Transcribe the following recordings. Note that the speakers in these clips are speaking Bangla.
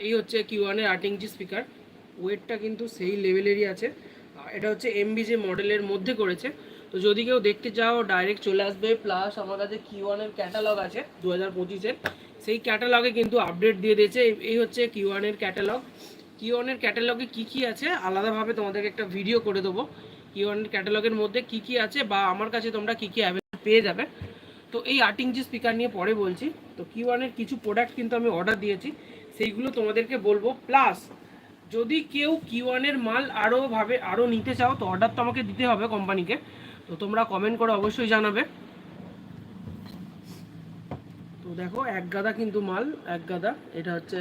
এই হচ্ছে কিউ ওয়ানের আট ইঞ্চি স্পিকার ওয়েটটা কিন্তু সেই লেভেলেরই আছে। এটা হচ্ছে এমবি যে মডেলের মধ্যে করেছে। তো যদি কেউ দেখতে চাও ডাইরেক্ট চলে আসবে। প্লাস আমার কাছে কিউ ওয়ানের ক্যাটালগ আছে দু হাজার পঁচিশের। সেই ক্যাটালগে কিন্তু আপডেট দিয়ে দিয়েছে। এই- হচ্ছে কিউ ওয়ানের ক্যাটালগ কিউ ওয়ানের ক্যাটালগে কী কী আছে? আলাদাভাবে তোমাদেরকে একটা ভিডিও করে দেবো। কিউ ওয়ানের ক্যাটালগের মধ্যে কী কী আছে বা আমার কাছে তোমরা কী কী অ্যাভেলেবল পেয়ে যাবে। তো এই আট ইঞ্চি স্পিকার নিয়ে পরে বলছি। তো কিউ ওয়ানের কিছু প্রোডাক্ট কিন্তু আমি অর্ডার দিয়েছি। সেইগুলো তোমাদেরকে বলব। প্লাস যদি কেউ কিউ ওয়ানের মাল আরও ভাবে আরও নিতে চাও, তো অর্ডার তো আমাকে দিতে হবে কোম্পানিকে। তো তোমরা কমেন্ট করে অবশ্যই জানাবে। তো দেখো, এক গাদা কিন্তু মাল, এক গাদা। এটা হচ্ছে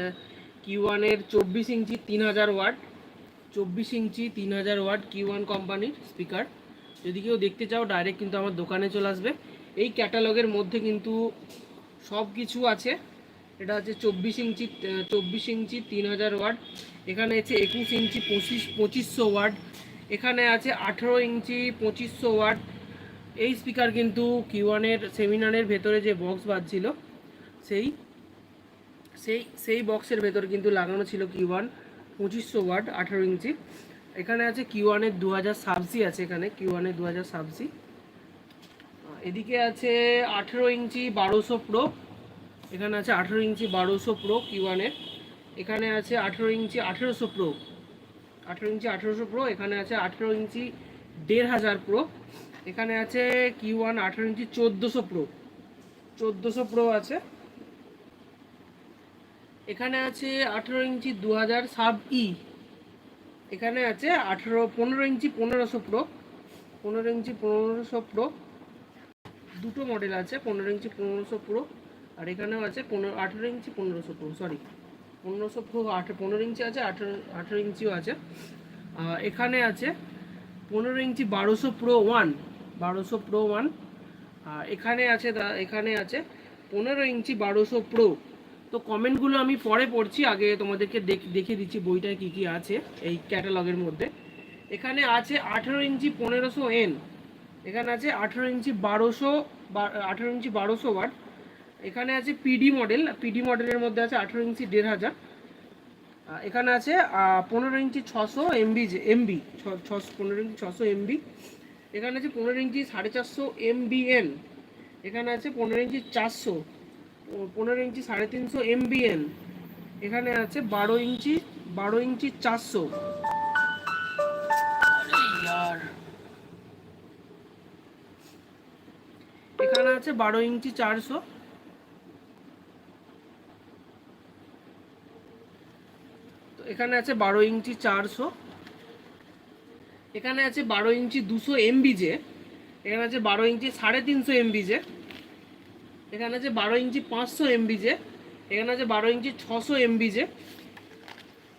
কিউ ওয়ানের চব্বিশ ইঞ্চি তিন হাজার ওয়াট। চব্বিশ ইঞ্চি তিন হাজার ওয়াট কিউ ওয়ান কোম্পানির স্পিকার যদি কেউ দেখতে চাও ডাইরেক্ট কিন্তু আমার দোকানে চলে আসবে। এই ক্যাটালগের মধ্যে কিন্তু সব কিছু আছে। এটা হচ্ছে চব্বিশ ইঞ্চি চব্বিশ ইঞ্চি তিন হাজার ওয়াট। এখানে আছে একুশ ইঞ্চি পঁচিশ, পঁচিশশো ওয়াট। এখানে আছে আঠেরো ইঞ্চি পঁচিশশো ওয়াট। এই স্পিকার কিন্তু কিউয়ানের সেমিনারের ভেতরে যে বক্স বাজছিল, সেই সেই সেই বক্সের ভেতর কিন্তু লাগানো ছিল কিউয়ান পঁচিশশো ওয়াট, আঠেরো ইঞ্চি। এখানে আছে কিউয়ানের দু হাজার সাবসি আছে এখানে কিউয়ানের দু হাজার সাবসি। এদিকে আছে আঠেরো ইঞ্চি বারোশো প্রো এখানে আছে আঠেরো ইঞ্চি বারোশো প্রো কিউয়ানের এখানে আছে আঠেরো ইঞ্চি আঠেরোশো প্রো আঠেরো ইঞ্চি আঠেরোশো প্রো এখানে আছে আঠেরো ইঞ্চি দেড় হাজার প্রো এখানে আছে কিউ ওয়ান আঠেরো ইঞ্চি চোদ্দোশো প্রো চোদ্দোশো প্রো আছে। এখানে আছে আঠেরো ইঞ্চি দু হাজার সাব ই এখানে আছে আঠেরো, পনেরো ইঞ্চি পনেরোশো প্রো পনেরো ইঞ্চি পনেরোশো প্রো দুটো মডেল আছে, পনেরো ইঞ্চি পনেরোশো প্রো আর এখানেও আছে পনেরো, আঠেরো ইঞ্চি পনেরোশো প্রো সরি পনেরোশো প্রো আঠেরো পনেরো ইঞ্চি আছে, আঠেরো আঠেরো ইঞ্চিও আছে। এখানে আছে পনেরো ইঞ্চি বারোশো প্রো ওয়ান বারোশো প্রো ওয়ান আর এখানে আছে এখানে আছে পনেরো ইঞ্চি বারোশো প্রো তো কমেন্টগুলো আমি পরে পড়ছি, আগে তোমাদেরকে দেখ- দিচ্ছি বইটায় কী কী আছে এই ক্যাটালগের মধ্যে। এখানে আছে আঠেরো ইঞ্চি পনেরোশো এন এখানে আছে আঠেরো ইঞ্চি বারোশো আঠেরো ইঞ্চি বারোশো ওয়াট এখানে আছে পিডি মডেল পিডি মডেলের মধ্যে আছে আঠেরো ইঞ্চি দেড় হাজার। এখানে আছে পনেরো ইঞ্চি ছশো এমবি যে এমবি ছশো, পনেরো ইঞ্চি ছশো এমবি এখানে আছে পনেরো ইঞ্চি সাড়ে চারশো এমবিএন এখানে আছে পনেরো ইঞ্চি চারশো পনেরো ইঞ্চি সাড়ে তিনশো এমবিএন এখানে আছে বারো ইঞ্চি বারো ইঞ্চি চারশো। এখানে আছে বারো ইঞ্চি চারশো। এখানে আছে বারো ইঞ্চি চারশো। এখানে আছে বারো ইঞ্চি দুশো এমবি যে এখানে আছে বারো ইঞ্চি সাড়ে তিনশো এমবি যে এখানে আছে বারো ইঞ্চি পাঁচশো এমবি যে এখানে আছে বারো ইঞ্চি ছশো এমবি যে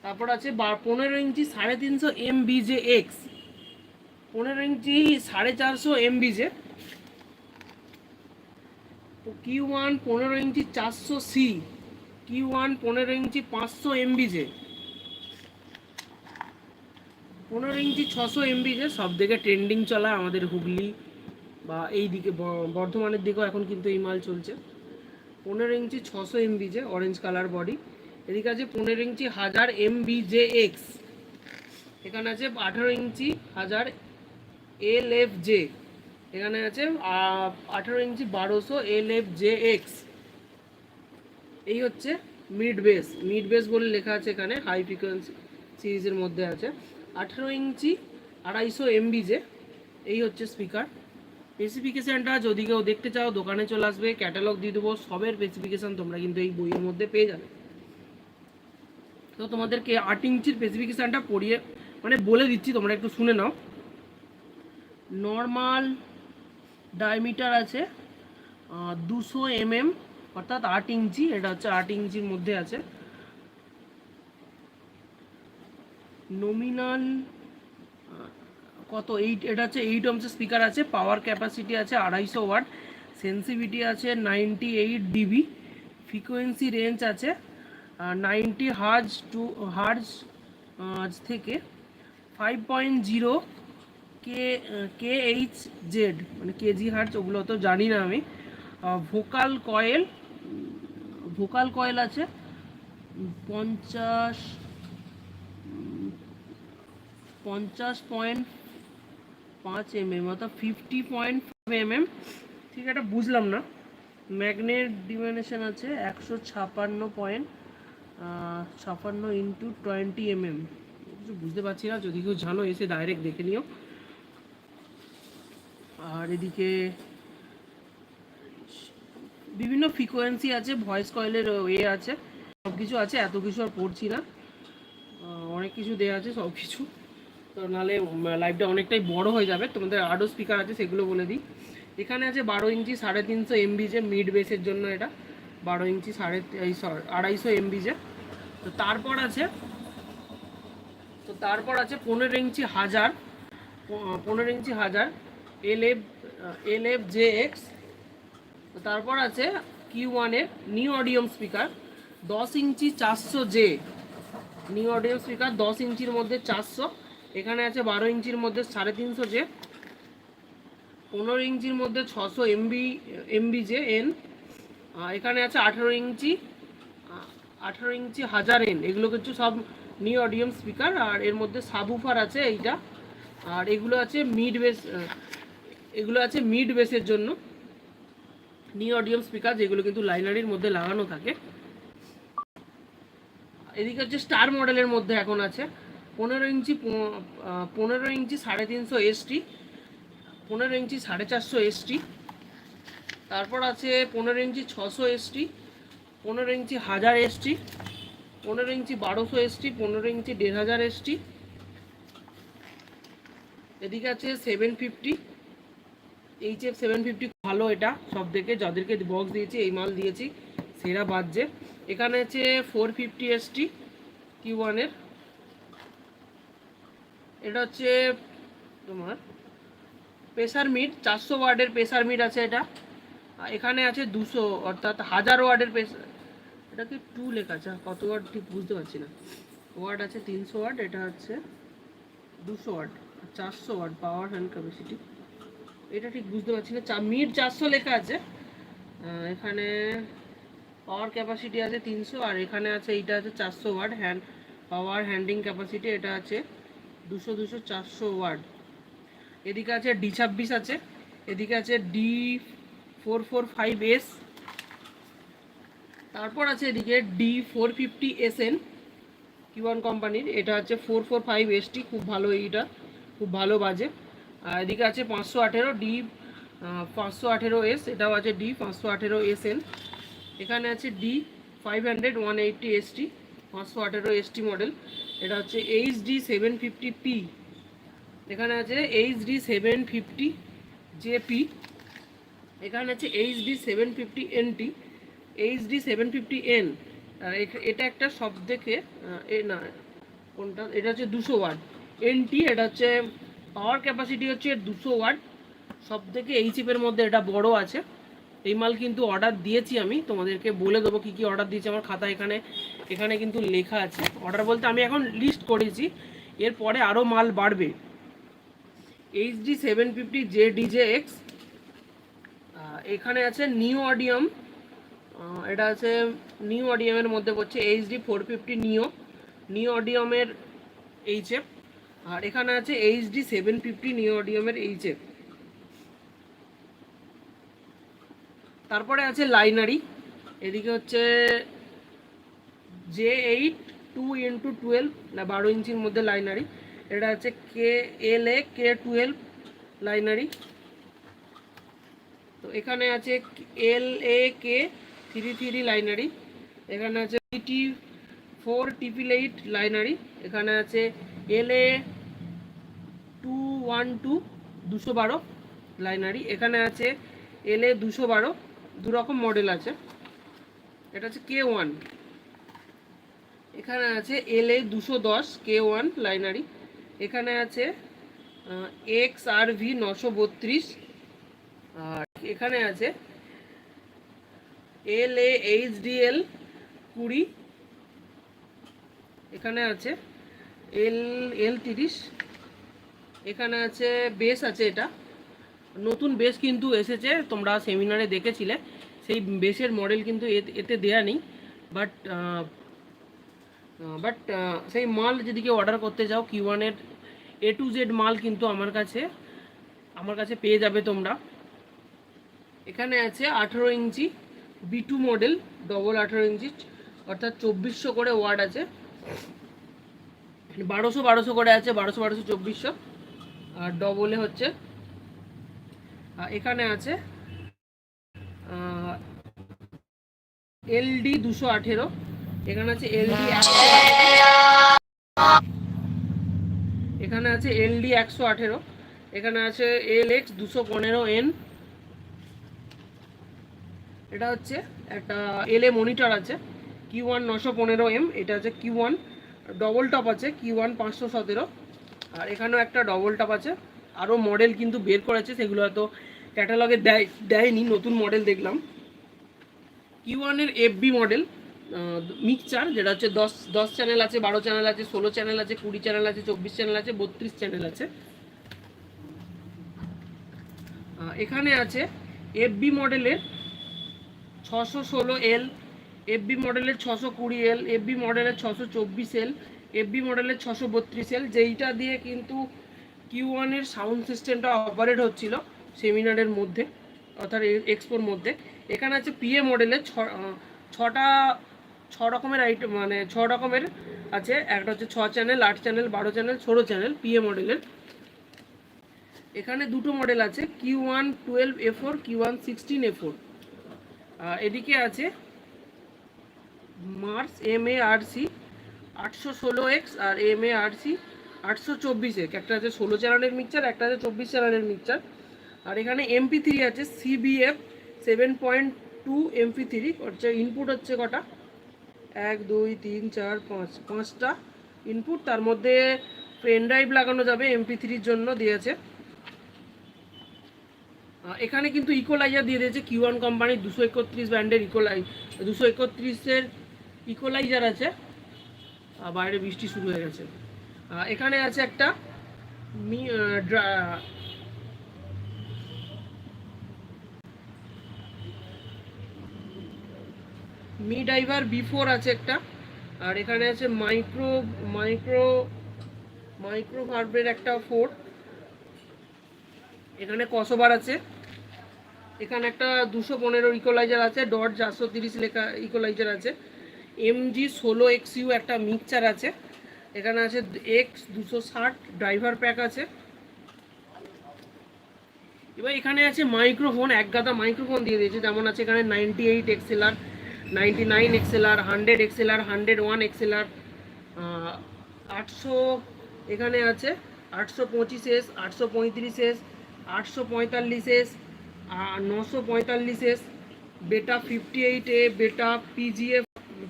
তারপর আছে পনেরো ইঞ্চি সাড়ে তিনশো এমবি যে এক্স। পনেরো ইঞ্চি সাড়ে চারশো এমবি যে কিউ ওয়ান পনেরো ইঞ্চি চারশো সি। কিউ ওয়ান পনেরো ইঞ্চি পাঁচশো এমবি যে পনেরো ইঞ্চি ছশো এমবি যে সব দিকে ট্রেন্ডিং চলা আমাদের হুগলি বা এই দিকে বর্ধমানের দিকেও এখন কিন্তু এই মাল চলছে। পনেরো ইঞ্চি ছশো এমবি যে অরেঞ্জ কালার বডি এদিকে আছে পনেরো ইঞ্চি হাজার এমবি জে এক্স এখানে আছে আঠেরো ইঞ্চি হাজার এল এফ জে এখানে আছে আঠেরো ইঞ্চি বারোশো এল এফ জে এক্স এই হচ্ছে মিড বেস মিড বেস বলে লেখা আছে এখানে হাই ফ্রিকোয়েন্সি সিরিজের মধ্যে আছে। আঠেরো ইঞ্চি আড়াইশো এমবি যে, এই হচ্ছে স্পিকার স্পেসিফিকেশানটা যদি কেউ দেখতে চাও, দোকানে চলে আসবে ক্যাটালগ দিয়ে দেবো, সবের স্পেসিফিকেশান তোমরা কিন্তু এই বইয়ের মধ্যে পেয়ে যাবে। তো তোমাদেরকে আট ইঞ্চির স্পেসিফিকেশানটা পড়িয়ে মানে বলে দিচ্ছি, তোমরা একটু শুনে নাও। নর্মাল ডায়ামিটার আছে দুশো এমএম, অর্থাৎ আট ইঞ্চি, এটা হচ্ছে আট ইঞ্চির মধ্যে আছে। নমিনাল কত এইট এটা হচ্ছে এইট অংশের স্পিকার আছে পাওয়ার ক্যাপাসিটি আছে আড়াইশো ওয়াট সেন্সিভিটি আছে ninety eight dB frequency range আছে নাইনটি হার্জ টু হার্জ থেকে five point zero K K H Z মানে কেজি হার্জ ওগুলো তো জানি না আমি ভোকাল কয়েল ভোকাল কয়েল আছে পঞ্চাশ পঞ্চাশ পয়েন্ট পাঁচ এম এম অর্থাৎ ফিফটি পয়েন্ট ফাইভ এম ঠিক এটা বুঝলাম না। ম্যাগনেট ডিমেনশন আছে একশো ছাপান্ন পয়েন্ট ছাপান্ন ইন্টু টোয়েন্টি এম এম কিছু বুঝতে পারছি না, যদি কেউ জানো, এসে ডাইরেক্ট দেখে নিও। আর এদিকে বিভিন্ন ফ্রিকোয়েন্সি আছে ভয়েস কয়েলের এ আছে সব কিছু আছে, এত কিছু আর পড়ছি না। অনেক কিছু দেওয়া আছে সব কিছু তো নাহলে লাইভটা অনেকটাই বড় হয়ে যাবে। তোমাদের আরও স্পিকার আছে সেগুলো বলে দিই। এখানে আছে বারো ইঞ্চি সাড়ে তিনশো এমবি যে মিড বেসের জন্য এটা। বারো ইঞ্চি সাড়ে এই sorry, আড়াইশো এমবি যে। তো তারপর আছে তো তারপর আছে পনেরো ইঞ্চি হাজার পনেরো ইঞ্চি হাজার L F L F J X তারপর আছে কিউ ওয়ানের নিউ অডিয়াম স্পিকার দশ ইঞ্চি চারশো জে নিউ অডিয়াম স্পিকার দশ ইঞ্চির মধ্যে চারশো। এখানে আছে বারো ইঞ্চির মধ্যে সাড়ে তিনশো জে, পনেরো ইঞ্চির মধ্যে ছশো এমবি এমবি জে, এন। এখানে আছে আঠেরো ইঞ্চি আঠেরো ইঞ্চি হাজার এন। এগুলো কিছু সব নিউ অডিয়াম স্পিকার আর এর মধ্যে সাবুফার আছে এইটা। আর এগুলো আছে মিড বেস এগুলো আছে মিড বেসের জন্য নিউ অডিয়াম স্পিকার যেগুলো কিন্তু লাইনারির মধ্যে লাগানো থাকে। এদিকে হচ্ছে স্টার মডেলের মধ্যে এখন আছে। পনেরো ইঞ্চি পনেরো ইঞ্চি সাড়ে তিনশো এসটি পনেরো ইঞ্চি সাড়ে চারশো এসটি তারপর আছে পনেরো ইঞ্চি ছশো এসটি পনেরো ইঞ্চি হাজার এসটি পনেরো ইঞ্চি বারোশো এসটি পনেরো ইঞ্চি দেড় হাজার এসটি এদিকে আছে seven fifty H F seven fifty ভালো এটা, সব থেকে যাদেরকে বক্স দিয়েছি, এই মাল দিয়েছি, সেরা বাজছে এখানে আছে ফোর ফিফটি এসটি কিউ ওয়ানের এটা হচ্ছে তোমার প্রেসার মিট, চারশো ওয়ার্ডের প্রেসার মিট আছে এটা। এখানে আছে দুশো, অর্থাৎ হাজার ওয়ার্ডের প্রেসার এটাকে টু লেখা আছে? কত ওয়ার্ড ঠিক বুঝতে পারছি না। ওয়ার্ড আছে তিনশো ওয়ার্ড এটা হচ্ছে দুশো ওয়ার্ড চারশো ওয়ার্ড পাওয়ার হ্যান্ড ক্যাপাসিটি। এটা ঠিক বুঝতে পারছি না। মিট চারশো লেখা আছে। এখানে পাওয়ার ক্যাপাসিটি আছে তিনশো, আর এখানে আছে এইটা আছে চারশো watt hand power handling capacity, এটা আছে দুশো দুশো, চারশো ওয়ার্ড। এদিকে আছে ডি ছাব্বিশ আছে, এদিকে আছে D four four, five S. তারপর আছে এদিকে D four fifty S N Q one কোম্পানির। এটা হচ্ছে ফোর ফোর, ফাইভ এসটি, খুব ভালো এইটা, খুব ভালো বাজে। আর এদিকে আছে পাঁচশো আঠেরো ডি পাঁচশো আঠেরো এস, এটাও আছে ডি, পাঁচশো আঠেরো এস এন এখানে আছে D five hundred one eighty ST, পাঁচশো আঠেরো এসটি মডেল। এটা হচ্ছে H D seven fifty P এখানে আছে H D seven fifty JP এখানে আছে H D seven fifty NT H D seven fifty N এটা একটা সব আহ, এ না কোনটা? এটা হচ্ছে দুশো ওয়াট। এনটি এটা হচ্ছে পাওয়ার ক্যাপাসিটি হচ্ছে দুশো ওয়াট। সব থেকে এই চিপের মধ্যে এটা বড় আছে। এই মাল কিন্তু অর্ডার দিয়েছি আমি। তোমাদেরকে বলে দেবো কী কী অর্ডার দিয়েছি। আমার খাতা এখানে এখানে কিন্তু লেখা আছে। অর্ডার বলতে আমি এখন লিস্ট করেছি। এরপরে আরও মাল বাড়বে। HD seven fifty J DJ X এখানে আছে নিউ অডিয়াম এটা আছে নিউ অডিয়ামের মধ্যে পড়ছে HD four fifty neo new অডিয়ামের HF আর এখানে আছে এইচডি সেভেন ফিফটি নিউ অডিয়ামের এইচএফ তারপরে আছে লাইনারি, এদিকে হচ্ছে J eight two into twelve না বারো ইঞ্চির মধ্যে লাইনারি, এটা হচ্ছে কে এল এ কে টুয়েলভ লাইনারি। তো এখানে আছে এল এ কে থ্রি থ্রি লাইনারি, এখানে আছে টি ফোর টিপিল এইট লাইনারি, এখানে আছে L A two one two দুশো বারো লাইনারি, এখানে আছে এল এ দুশো বারো দু রকম মডেল আছে। এটা হচ্ছে কে ওয়ান এখানে আছে এল এ দুশো দশ কে ওয়ান লাইনারি। এখানে আছে এক্স আর ভি নশো বত্রিশ। আর এখানে আছে এল এ এইচ ডি এল কুড়ি। এখানে আছে এল এল তিরিশ। এখানে আছে বেস আছে এটা। নতুন বেস কিন্তু এসেছে, তোমরা সেমিনারে দেখেছিলে। সেই বেসের মডেল কিন্তু এতে- দেয়া নেই। বাট বাট সেই মাল যদি কেউ অর্ডার করতে চাও কিউ ওয়ানের এ টু জেড মাল কিন্তু আমার কাছে আমার কাছে পেয়ে যাবে তোমরা। এখানে আছে আঠেরো ইঞ্চি বি টু মডেল ডবল আঠেরো ইঞ্চি, অর্থাৎ চব্বিশশো করে ওয়ার্ড আছে। বারোশো বারোশো করে আছে, বারোশো বারোশো, চব্বিশশো। আর ডবলে হচ্ছে এখানে আছে এলডি দুশো আঠেরো, এখানে আছে এলডি এখানে আছে এলডি একশো আঠেরো, এখানে আছে এল এক্স দুশো পনেরো এন। এটা হচ্ছে একটা এল এ মনিটর আছে, কিউ ওয়ান নশো পনেরো এম, এটা হচ্ছে কিউ ওয়ান ডবল টপ আছে, কিউ ওয়ান পাঁচশো সতেরো, আর এখানেও একটা ডবল টপ আছে আরও মডেল কিন্তু বের করেছে, সেগুলো হয়তো ক্যাটালগে দেয় দেয়নি, নতুন মডেল দেখলাম। কিউ ওয়ানের এফবি মডেল মিক্সচার যেটা হচ্ছে দশ দশ চ্যানেল আছে, বারো চ্যানেল আছে, ষোলো চ্যানেল আছে, কুড়ি চ্যানেল আছে, চব্বিশ চ্যানেল আছে, বত্রিশ চ্যানেল আছে। এখানে আছে এফবি মডেলের ছশো ষোলো এল এফবি মডেলের ছশো কুড়ি এল এফবি মডেলের ছশো চব্বিশ এল এফবি মডেলের ছশো বত্রিশ এল যেইটা দিয়ে কিন্তু কিউ ওয়ানের সাউন্ড সিস্টেমটা অপারেট হচ্ছিল। সেমিনারের মধ্যে, অর্থাৎ এক্সপোর মধ্যে। এখানে আছে পিএ মডেলের ছ ছটা, ছ রকমের আইটেম মানে ছ রকমের আছে। একটা হচ্ছে ছ চ্যানেল আট চ্যানেল বারো চ্যানেল ষোলো চ্যানেল পিএ মডেলের এখানে দুটো মডেল আছে Q one twelve A four Q one sixteen A four এদিকে আছে Mars M A R C আটশো ষোলো এক্স আর এম এ আর সি আটশো চব্বিশ এক্স একটা আছে ষোলো চ্যানেলের মিক্সচার একটা আছে চব্বিশ চ্যানেলের মিক্সচার আর এখানে এমপি থ্রি আছে CBF seven point two MP three হচ্ছে ইনপুট হচ্ছে কটা? এক, দুই, তিন, চার, পাঁচ, পাঁচটা ইনপুট তার মধ্যে পেন ড্রাইভ লাগানো যাবে এমপি থ্রির জন্য দিয়েছে। এখানে কিন্তু ইকোলাইজার দিয়ে দিয়েছে কিউ ওয়ান কোম্পানির দুশো একত্রিশ ব্র্যান্ডের ইকোলাই দুশো একত্রিশের ইকোলাইজার আছে। বাইরে বৃষ্টি শুরু হয়ে গেছে। এখানে আছে একটা মি মি ডাইভার বি ফোর আছে একটা, আর এখানে আছে মাইক্রো মাইক্রো মাইক্রো ভার্বের একটা ফোর। এখানে কসবার আছে। এখানে একটা দুশো পনেরো ইকোলাইজার আছে, ডট চারশো তিরিশ লেখা ইকোলাইজার আছে। এমজি ষোলো এক্স ইউ একটা মিক্সচার আছে। এখানে আছে এক্স দুশো ষাট ড্রাইভার প্যাক আছে। এবার এখানে আছে মাইক্রোফোন এক গাদা মাইক্রোফোন দিয়ে দিয়েছে। যেমন আছে এখানে ninety eight exceler ninety nine exceler hundred exceler hundred one exceler আটশো এখানে আছে, আটশো পঁচিশ এস আটশো পঁয়ত্রিশ এস আটশো পঁয়তাল্লিশ এস নশো পঁয়তাল্লিশ এস বেটা fifty eight A beta PGA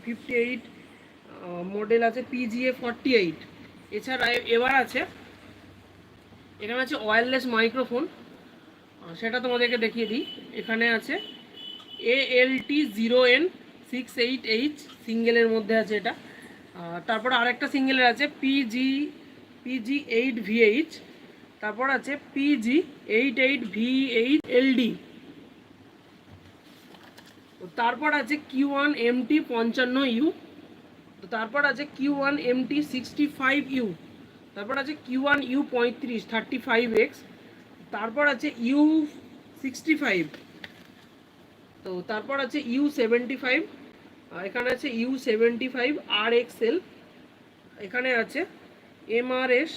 fifty eight model আছে পিজিএ ফর্টি এইট এছাড়া এবার আছে, এখানে আছে ওয়্যারলেস মাইক্রোফোন সেটা তোমাদেরকে দেখিয়ে দিই। এখানে আছে A L T zero N six eight H সিঙ্গেলের মধ্যে আছে এটা। তারপর আরেকটা সিঙ্গেলের আছে পিজি পিজি এইট ভিএইচ তারপর আছে PG eight eight V eight LD তারপর আছে কিউ ওয়ান এমটি পঞ্চান্ন ইউ তারপর আছে Q one MT sixty five U তারপর আছে কিউ ওয়ান ইউ পঁয়ত্রিশ থার্টি ফাইভ এক্স তারপর আছে ইউ সিক্সটি ফাইভ তো তারপর আছে ইউ সেভেন্টি ফাইভ এখানে আছে ইউ সেভেন্টি ফাইভ আর এক্সেল এখানে আছে M R S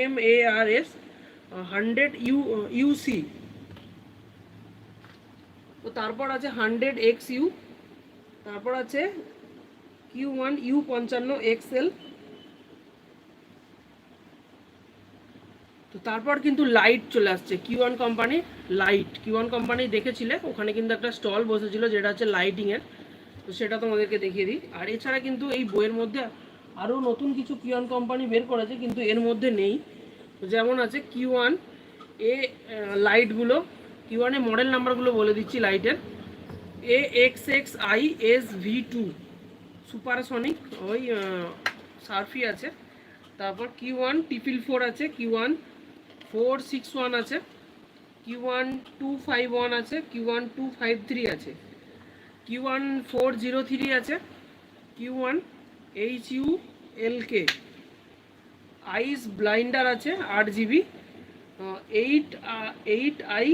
M A R S hundred U UC তো তারপর আছে হান্ড্রেড এক্স ইউ তারপর আছে কিউ ওয়ান ইউ পঞ্চান্ন এক্সেল তো তারপর কিন্তু লাইট চলে আসছে Q one company light Q one company দেখেছিলে? ওখানে কিন্তু একটা স্টল বসেছিল, যেটা হচ্ছে লাইটিংয়ের তো সেটা তোমাদেরকে দেখিয়ে দিই। আর এছাড়া কিন্তু এই বইয়ের মধ্যে আরও নতুন কিছু কিউ কোম্পানি বের করেছে, কিন্তু এর মধ্যে নেই। যেমন আছে কিউ ওয়ান এ লাইটগুলো কিউ ওয়ানের মডেল নাম্বারগুলো বলে দিচ্ছি লাইটের A X X I S V two supersonic ওই সার্ফি আছে। তারপর কিউ ওয়ান টিপিল ফোর আছে Q one four six one আছে Q one two five one আছে Q one two five three আছে। Q one four zero three আছে। Q one H U L K ice blinder আছে, আট GB eight eight I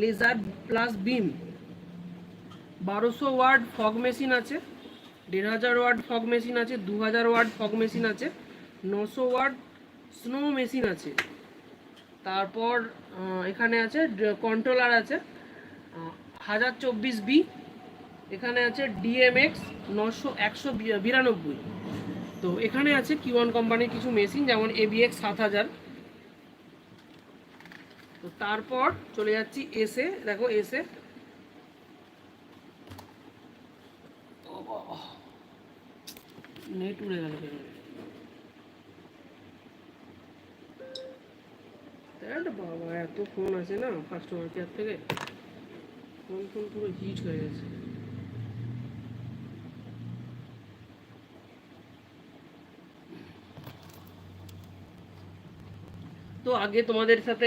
laser plus beam বারোশো ওয়ার্ড ফগ মেশিন আছে, দেড় হাজার ওয়ার্ড ফগ মেশিন আছে, দু হাজার ওয়ার্ড ফগ মেশিন আছে, নশো ওয়ার্ড স্নো মেশিন আছে। তারপর এখানে আছে কন্ট্রোলার আছে হাজার চব্বিশ বি এখানে আছে ডিএমএক্স নশো একশো বিরানব্বই। তো এখানে আছে কিওয়ান কোম্পানির কিছু মেশিন যেমন এবিএক্স সাত হাজার। তো তারপর চলে যাচ্ছি এসে দেখো এসে নেট উড়ে গেল বাবা, এত ফোন আছে না কাস্টমার কেয়ার থেকে। ফোন ফোন পুরো হিট হয়ে গেছে। আগে তোমাদের সাথে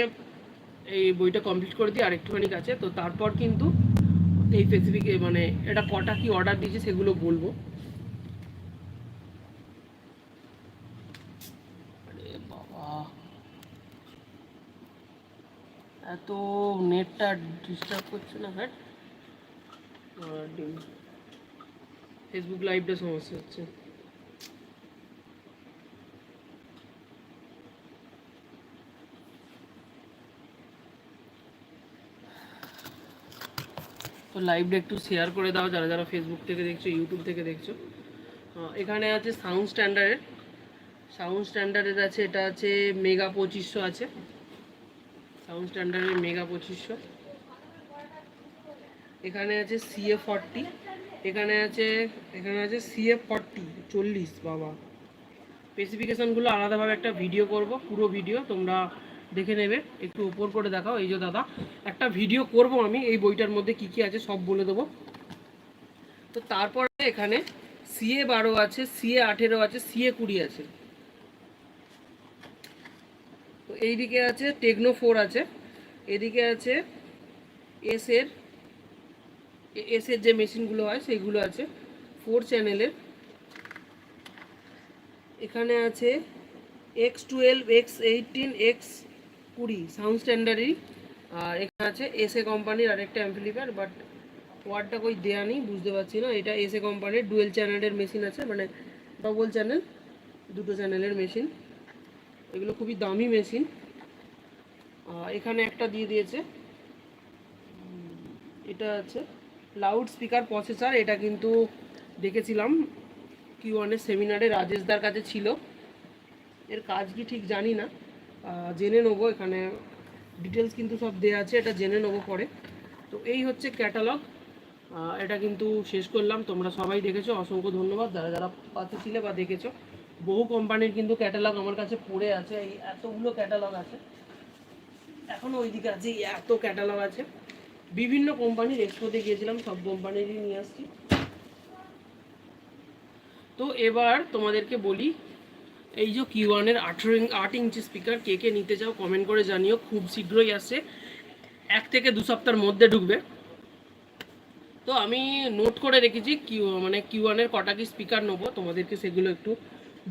এই বইটা কমপ্লিট করে দিই আর একটুখানি আছে তো তারপর কিন্তু এই স্পেসিফিক মানে এটা কটা কি অর্ডার দিয়েছে সেগুলো বলব। এত নেটটা ডিস্টার্ব করছে না হ্যাঁ ফেসবুক লাইভটা সমস্যা হচ্ছে। তো লাইভটা একটু শেয়ার করে দাও, যারা যারা ফেসবুক থেকে দেখছ ইউটিউব থেকে দেখছ। এখানে আছে সাউন্ড স্ট্যান্ডার্ডের সাউন্ড স্ট্যান্ডার্ডের আছে, এটা আছে মেগা পঁচিশশো আছে। সাউন্ড স্ট্যান্ডার্ডের মেগা পঁচিশশো। এখানে আছে সিএ ফর্টি এখানে আছে এখানে আছে সিএ ফর্টি চল্লিশ, বাবা। স্পেসিফিকেশনগুলো আলাদাভাবে একটা ভিডিও করব, পুরো ভিডিও তোমরা দেখে নেবে, একটু উপর করে দেখাও। এই যে দাদা, একটা ভিডিও করব আমি, এই বইটার মধ্যে কি কি আছে সব বলে দেবো। তো তারপরে এখানে সিএ বারো আছে সিএ আঠেরো আছে সিএ কুড়ি আছে। তো এইদিকে আছে টেকনো ফোর আছে, এদিকে আছে এসের এসের যে মেশিনগুলো হয় সেইগুলো আছে ফোর চ্যানেলের এখানে আছে X twelve X eighteen X কুড়ি সাউন্ড স্ট্যান্ডার্ডই আর এখানে আছে এসএ কোম্পানির আরেকটা অ্যাম্পলিফায়ার বাট ওয়ার্ডটা কই দেয়া নেই, বুঝতে পারছি না। এটা এসএ কোম্পানির ডুয়েল চ্যানেলের মেশিন আছে মানে ডবল চ্যানেল দুটো চ্যানেলের মেশিন এগুলো খুবই দামি মেশিন এখানে একটা দিয়ে দিয়েছে। এটা আছে লাউড স্পিকার প্রসেসর এটা কিন্তু দেখেছিলাম কিউ ওয়ানের সেমিনারে রাজেশদার কাছে ছিল। এর কাজ কি ঠিক জানি না। জেনে নেব, এখানে ডিটেলস কিন্তু সব দেওয়া আছে, এটা জেনে নেব পরে। তো এই হচ্ছে ক্যাটালগ এটা কিন্তু শেষ করলাম, তোমরা সবাই দেখেছ, অসংখ্য ধন্যবাদ, যারা যারা পাশে ছিলে বা দেখেছ। বহু কোম্পানির কিন্তু ক্যাটালগ আমার কাছে পড়ে আছে, এই এতগুলো ক্যাটালগ আছে। এখনও ওইদিকে আছে এত ক্যাটালগ আছে। বিভিন্ন কোম্পানির এক্সপোতে গিয়েছিলাম, সব কোম্পানিরই নিয়ে আসছি। তো এবার তোমাদেরকে বলি এই যে কিউ ওয়ানের আঠেরো আট ইঞ্চি স্পিকার কে কে নিতে চাও কমেন্ট করে জানিও, খুব শীঘ্রই আসছে এক থেকে দু সপ্তাহের মধ্যে ঢুকবে। তো আমি নোট করে রেখেছি কিউ মানে কিউ ওয়ানের কটা কি স্পিকার নেব, তোমাদেরকে সেগুলো একটু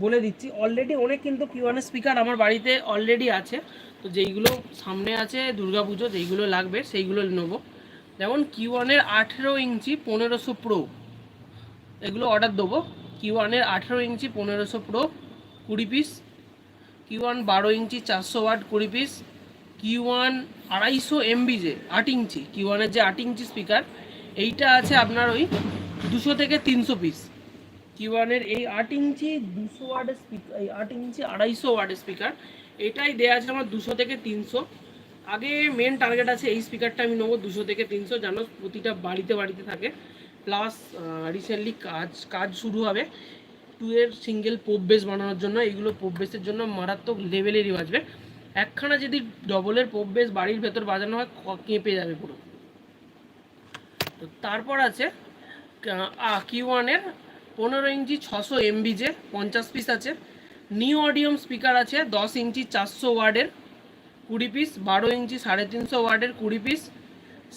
বলে দিচ্ছি। অলরেডি অনেক কিন্তু কিউ ওয়ানের স্পিকার আমার বাড়িতে অলরেডি আছে। তো যেইগুলো সামনে আছে, দুর্গাপুজো যেইগুলো লাগবে, সেইগুলো নেব। যেমন কিউ ওয়ানের আঠেরো ইঞ্চি পনেরোশো প্রো এগুলো অর্ডার দেবো। কিউ ওয়ানের আঠেরো ইঞ্চি পনেরোশো প্রো কুড়ি পিস কিউ ওয়ান বারো ইঞ্চি, চারশো ওয়াট কুড়ি পিস কিউ ওয়ান আড়াইশো এমবি যে আট ইঞ্চি কিউ ওয়ানের যে আট ইঞ্চি স্পিকার এইটা আছে আপনার ওই দুশো থেকে তিনশো পিস কিউ ওয়ানের এই আট ইঞ্চি, দুশো ওয়ার্ডের স্পিকার এই আট ইঞ্চি, আড়াইশো ওয়ার্ডের স্পিকার এটাই দেওয়া আছে আমার দুশো থেকে তিনশো। আগে মেন টার্গেট আছে এই স্পিকারটা আমি নেব দুশো থেকে তিনশো জানো প্রতিটা বাড়িতে বাড়িতে থাকে। প্লাস রিসেন্টলি কাজ কাজ শুরু হবে। টু এর সিঙ্গেল পোপ বেস বানানোর জন্য এইগুলো পোপ বেসের জন্য মারাত্মক লেভেলেরই বাজবে। একখানা যদি ডবলের পোপ বেস বাড়ির ভেতর বাজানো হয় কেঁপে যাবে পুরো। তো তারপর আছে কিউ ওয়ানের পনেরো ইঞ্চি ছশো এমবি যে, পঞ্চাশ পিস আছে। নিউ অডিয়াম স্পিকার আছে, দশ ইঞ্চি চারশো ওয়ার্ডের কুড়ি পিস বারো ইঞ্চি সাড়ে তিনশো ওয়ার্ডের কুড়ি পিস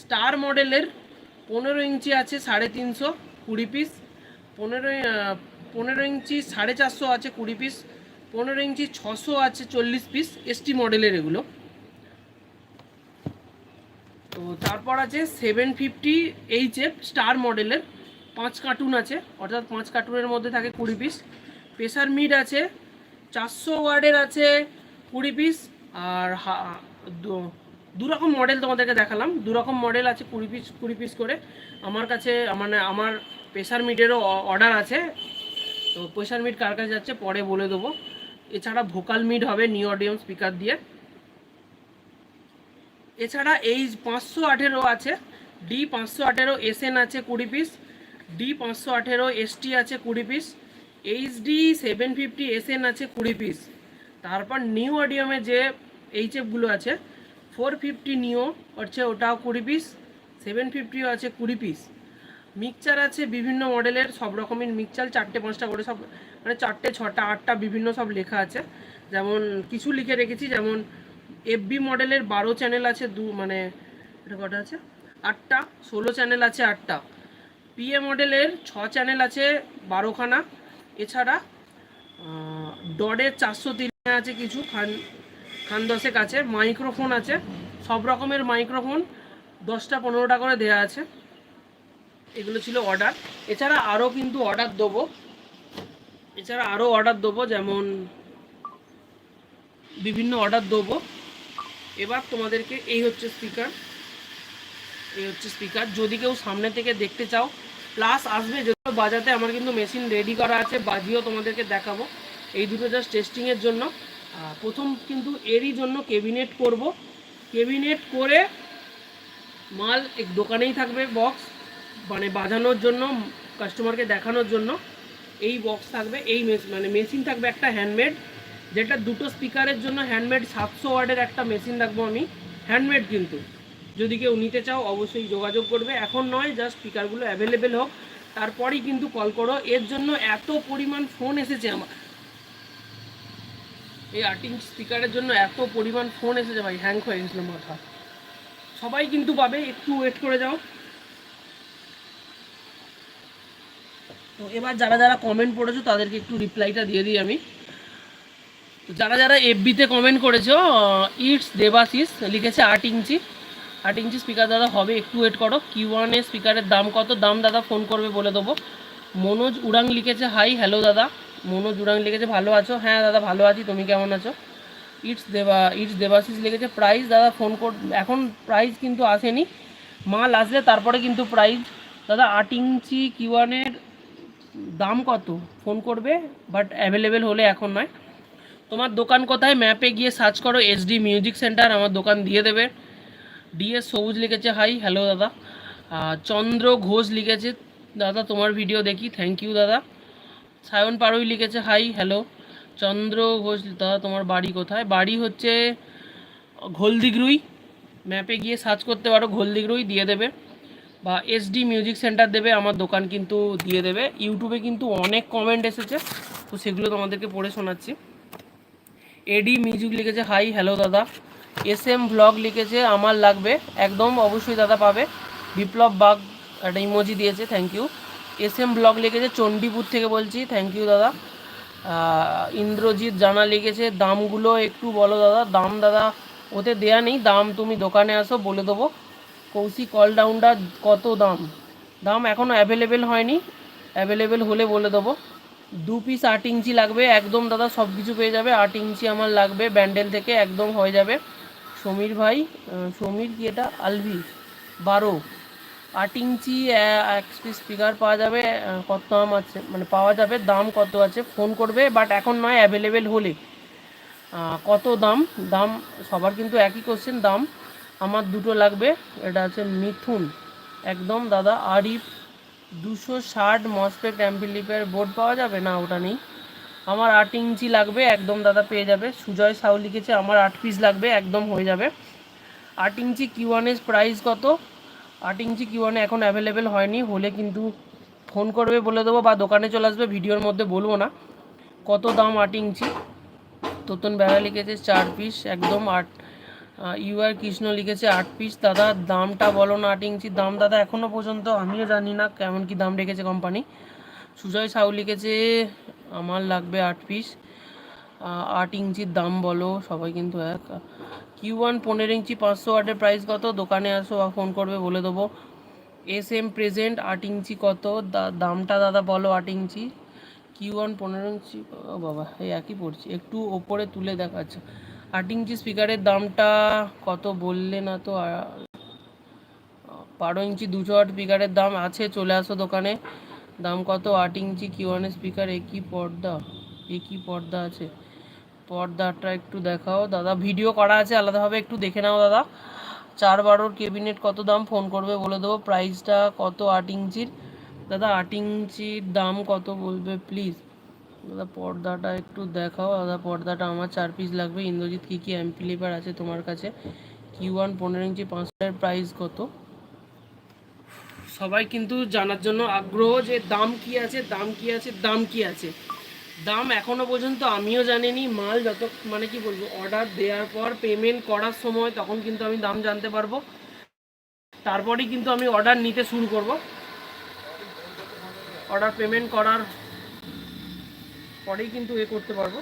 স্টার মডেলের পনেরো ইঞ্চি আছে সাড়ে তিনশো, কুড়ি পিস পনেরো পনেরো ইঞ্চি সাড়ে চারশো আছে কুড়ি পিস পনেরো ইঞ্চি ছশো আছে চল্লিশ পিস এসটি মডেলের এগুলো। তো তারপর আছে seven fifty H F star মডেলের পাঁচ কার্টুন আছে, অর্থাৎ পাঁচ কার্টুনের মধ্যে থাকে কুড়ি পিস প্রেসার মিড আছে, চারশো ওয়ার্ডের আছে কুড়ি পিস আর হা- দু- দু রকম মডেল তোমাদেরকে দেখালাম। দু রকম মডেল আছে কুড়ি পিস কুড়ি পিস করে। আমার কাছে মানে আমার প্রেসার মিটেরও অর্ডার আছে। তো প্রেসার মিট কার কাছে যাচ্ছে? পরে বলে দেবো। এছাড়া ভোকাল মিট হবে নিউ অডিয়াম স্পিকার দিয়ে। এছাড়া এই পাঁচশো আঠেরো আছে। ডি পাঁচশো আঠেরো এসএন আছে কুড়ি পিস। ডি পাঁচশো আঠেরো এসটি আছে কুড়ি piece. HD seven fifty SN আছে কুড়ি পিস। তারপর নিউ অডিয়ামে যে এইচএফগুলো আছে, ফোর ফিফটি নিও হচ্ছে ওটাও কুড়ি পিস। সেভেন ফিফটিও আছে কুড়ি পিস। মিক্সচার আছে বিভিন্ন মডেলের সব রকমের মিক্সচার চারটে, পাঁচটা করে সব মানে চারটে, ছটা, আটটা, বিভিন্ন সব লেখা আছে। যেমন কিছু লিখে রেখেছি, যেমন এফবি মডেলের বারো চ্যানেল আছে, দু মানে এটা কটা আছে? আটটা, ষোলো চ্যানেল আছে, আটটা। পিএ মডেলের ছ চ্যানেল আছে, বারোখানা। এছাড়া ডডের চারশো তিরিশ আছে কিছু, খান খান দশেক আছে মাইক্রোফোন আছে, সব রকমের মাইক্রোফোন দশটা, পনেরোটা করে দেওয়া আছে। এগুলো ছিল অর্ডার এছাড়া আরও কিন্তু অর্ডার দেবো। এছাড়া আরও অর্ডার দেবো, যেমন বিভিন্ন অর্ডার দেবো। এবার তোমাদেরকে এই হচ্ছে স্পিকার এই হচ্ছে স্পিকার যদি কেউ সামনে থেকে দেখতে চাও প্লাস আসবে যদি বাজাতে আমার কিন্তু মেশিন রেডি করা আছে, বাজিয়েও তোমাদেরকে দেখাবো। এই দুটো জাস্ট টেস্টিংয়ের জন্য। প্রথম কিন্তু এরই জন্য কেবিনেট করব। কেবিনেট করে মাল এক দোকানেই থাকবে বক্স মানে বাজানোর জন্য কাস্টমারকে দেখানোর জন্য এই বক্স থাকবে, এই মানে মেশিন থাকবে একটা হ্যান্ডমেড যেটা দুটো স্পিকারের জন্য হ্যান্ডমেড সাতশো ওয়ার্ডের একটা মেশিন রাখব আমি হ্যান্ডমেড কিন্তু। যদি কেউ নিতে চাও, অবশ্যই যোগাযোগ করবে। এখন নয় জাস্ট স্পিকারগুলো অ্যাভেলেবেল হোক। তারপরেই কিন্তু কল করো। এর জন্য এত পরিমাণ ফোন এসেছে আমার। এই আট ইঞ্চ স্পিকারের জন্য এত পরিমাণ ফোন এসেছে ভাই হ্যাং হয়ে গেছিল মাথা। সবাই কিন্তু পাবে, একটু ওয়েট করে যাও। তো এবার যারা যারা কমেন্ট পড়েছো তাদেরকে একটু রিপ্লাইটা দিয়ে দিই আমি। তো যারা যারা এফবিতে কমেন্ট করেছ ইটস দেবাশিস লিখেছে আট ইঞ্চি। আট ইঞ্চি স্পিকার দাদা হবে, একটু ওয়েট করো। কিউ ওয়ান স্পিকারের দাম কত? দাম দাদা ফোন করবে বলে দেবো। মনোজ উড়াং লিখেছে হাই হ্যালো দাদা। মনোজ উড়াং লিখেছে, ভালো আছো? হ্যাঁ দাদা, ভালো আছি। তুমি কেমন আছো? ইটস দেবা ইটস দেবাশিস লিখেছে প্রাইস দাদা ফোন কর, এখন প্রাইস কিন্তু আসেনি। মাল আসলে তারপরে কিন্তু প্রাইস দাদা আট ইঞ্চি কিউ ওয়ানের দাম কত? ফোন করবে বাট অ্যাভেলেবেল হলে এখন নয়। তোমার দোকান কোথায়? ম্যাপে গিয়ে সার্চ করো এসডি মিউজিক সেন্টার আমার দোকান দিয়ে দেবে। ডিএস সবুজ লিখেছে হাই হ্যালো দাদা। চন্দ্র ঘোষ লিখেছে, দাদা, তোমার ভিডিও দেখি থ্যাংক ইউ দাদা। সায়ন পারুই লিখেছে হাই হ্যালো চন্দ্র ঘোষ, দাদা, তোমার বাড়ি কোথায়? বাড়ি হচ্ছে ঘোলদিগ্রুই। ম্যাপে গিয়ে সার্চ করতে পারো, ঘোলদিগ্রুই দিয়ে দেবে। বা এসডি মিউজিক সেন্টার দেবে, আমার দোকান কিন্তু দিয়ে দেবে। ইউটিউবে কিন্তু অনেক কমেন্ট এসেছে, তো সেগুলো তোমাদেরকে পড়ে শোনাচ্ছি। এডি মিউজিক লিখেছে হাই হ্যালো দাদা। এস এম ব্লগ লিখেছে, আমার লাগবে। একদম অবশ্যই দাদা পাবে। বিপ্লব বাগ একটা ইমোজি দিয়েছে thank you S M blog লিখেছে, চণ্ডীপুর থেকে বলছি থ্যাংক ইউ দাদা। ইন্দ্রজিৎ জানা লিখেছে, দামগুলো একটু বলো, দাদা। দাম, দাদা, ওতে দেয়া নেই, দাম তুমি দোকানে আসো, বলে দেবো। কৌশিক অলরাউন্ডার কত দাম? দাম এখনও অ্যাভেলেবেল হয়নি। অ্যাভেলেবেল হলে বলে দেবো। দু পিস আট ইঞ্চি লাগবে। একদম দাদা সব কিছু পেয়ে যাবে। আট ইঞ্চি আমার লাগবে। ব্যান্ডেল থেকে একদম হয়ে যাবে। সমীর ভাই সমীর কি এটা? আলভি। বারো। আট ইঞ্চি এক পিস স্পিকার পাওয়া যাবে। কত দাম আছে? মানে পাওয়া যাবে। দাম কত আছে? ফোন করবে। বাট এখন নয় অ্যাভেলেবেল হলে। কত দাম? দাম সবার কিন্তু একই কোশ্চেন দাম। আমার দুটো লাগবে। এটা আছে মিথুন। একদম, দাদা, আরিফ, দুশো ষাট মসপেট অ্যাম্পিলিপের বোর্ড পাওয়া যাবে না? ওটা নেই। আমার আট ইঞ্চি লাগবে, একদম, দাদা, পেয়ে যাবে। সুজয় সাউ লিখেছে, আমার আট পিস লাগবে, একদম হয়ে যাবে। আট ইঞ্চি কিউয়ানের প্রাইস কত? আট ইঞ্চি কিউয়ানে এখন অ্যাভেলেবেল হয়নি, হলে কিন্তু ফোন করবে বলে দেবো বা দোকানে চলে আসবে, ভিডিওর মধ্যে বলব না। কত দাম আট ইঞ্চি? তোতন বেড়া লিখেছে, চার পিস, একদম আট ইউআর কৃষ্ণ লিখেছে আট পিস। দাদা, দামটা বলো না, আট ইঞ্চির দাম। দাদা এখনও পর্যন্ত, আমিও জানি না কেমন কি দাম রেখেছে কোম্পানি সুজয় সাউ লিখেছে, আমার লাগবে আট পিস। আট ইঞ্চির দাম বলো, সবাই কিন্তু এক। কিউ ওয়ান পনেরো ইঞ্চি পাঁচশো ওয়াটের প্রাইস কত? দোকানে আসো বা ফোন করবে, বলে দেবো। এস এম প্রেজেন্ট আট ইঞ্চি কত? দামটা দাদা বলো, আট ইঞ্চি। কিউ ওয়ান পনেরো ইঞ্চি বাবা, এই একই পড়ছি। একটু ওপরে তুলে দেখাচ্ছে আট ইঞ্চি স্পিকারের দামটা কত বললে না তো বারো ইঞ্চি দুশো আট স্পিকারের দাম আছে, চলে আসো দোকানে। দাম কত? আট ইঞ্চি কিউ ওয়ানের স্পিকার একই পর্দা? একই পর্দা আছে? পর্দাটা একটু দেখাও। দাদা ভিডিও করা আছে, আলাদাভাবে একটু দেখে নাও দাদা। চার বারোর কেবিনেট কত দাম? ফোন করবে বলে দেবো। প্রাইসটা কত? আট ইঞ্চির। দাদা, আট ইঞ্চির দাম কত বলবে প্লিজ দাদা, পর্দাটা একটু দেখাও। দাদা, পর্দাটা আমার চার পিস লাগবে। ইন্দ্রজিৎ, কী কী অ্যাম্পিলিফার আছে তোমার কাছে? কিউ ওয়ান পনেরো ইঞ্চি পাঁচটার প্রাইস কত? সবাই কিন্তু জানার জন্য আগ্রহ যে দাম কি আছে, দাম কি আছে, দাম কি আছে। দাম এখনও পর্যন্ত আমিও জানিনি। মাল যত মানে কি বলব অর্ডার দেওয়ার পর পেমেন্ট করার সময় তখন কিন্তু আমি দাম জানতে পারব। তারপরেই কিন্তু আমি অর্ডার নিতে শুরু করব। অর্ডার পেমেন্ট করার পরেই কিন্তু এ করতে পারব।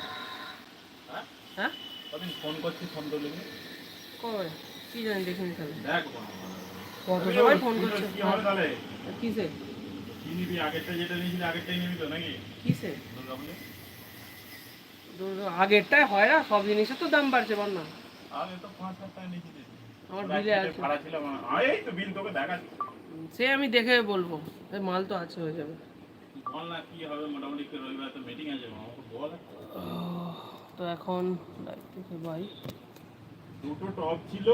হ্যাঁ? কদিন ফোন করছি ফোন করলি নি? কবে কি জানি দেখিনি তাহলে। দেখ কত সবাই ফোন কি হবে তাহলে? কিসে? কি নিবি? আগেরটা যেটা নিয়েছিলি আগেরটাই নিবি তো নাকি? কিসে? দুর্গাপুজো? দু- আগেরটাই হয় না? সব জিনিসের তো দাম বাড়ছে বল না। আগে তো পাঁচ হাজার টাকা নিয়েছিলি। আমার বিলে আছে। ভাড়া ছিল এই তো বিল তোকে দেখাচ্ছি। সে আমি দেখে বলব। মাল তো আছে হয়ে যাবে। তো এখন দেখতে ভাই দুটো টপ ছিল।